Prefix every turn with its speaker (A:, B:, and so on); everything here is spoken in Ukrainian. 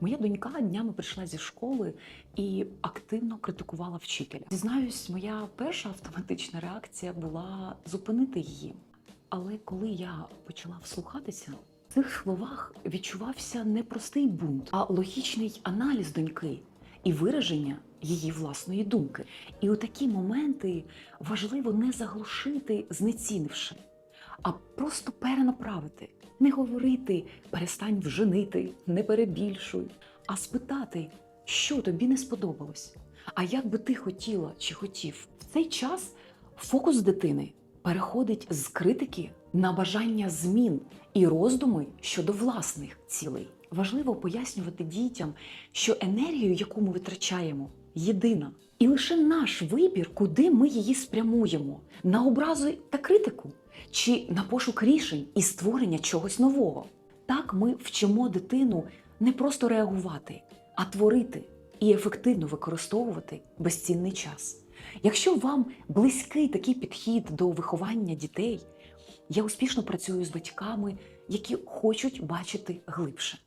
A: Моя донька днями прийшла зі школи і активно критикувала вчителя. Зізнаюсь, моя перша автоматична реакція була зупинити її. Але коли я почала вслухатися, в цих словах відчувався не простий бунт, а логічний аналіз доньки і вираження її власної думки. І у такі моменти важливо не заглушити, знецінивши, а просто перенаправити, не говорити перестань вженити, не перебільшуй, а спитати, що тобі не сподобалось, а як би ти хотіла чи хотів. В цей час фокус дитини переходить з критики на бажання змін і роздуми щодо власних цілей. Важливо пояснювати дітям, що енергію, яку ми витрачаємо, єдина. І лише наш вибір, куди ми її спрямуємо: на образу та критику, чи на пошук рішень і створення чогось нового. Так ми вчимо дитину не просто реагувати, а творити і ефективно використовувати безцінний час. Якщо вам близький такий підхід до виховання дітей, я успішно працюю з батьками, які хочуть бачити глибше.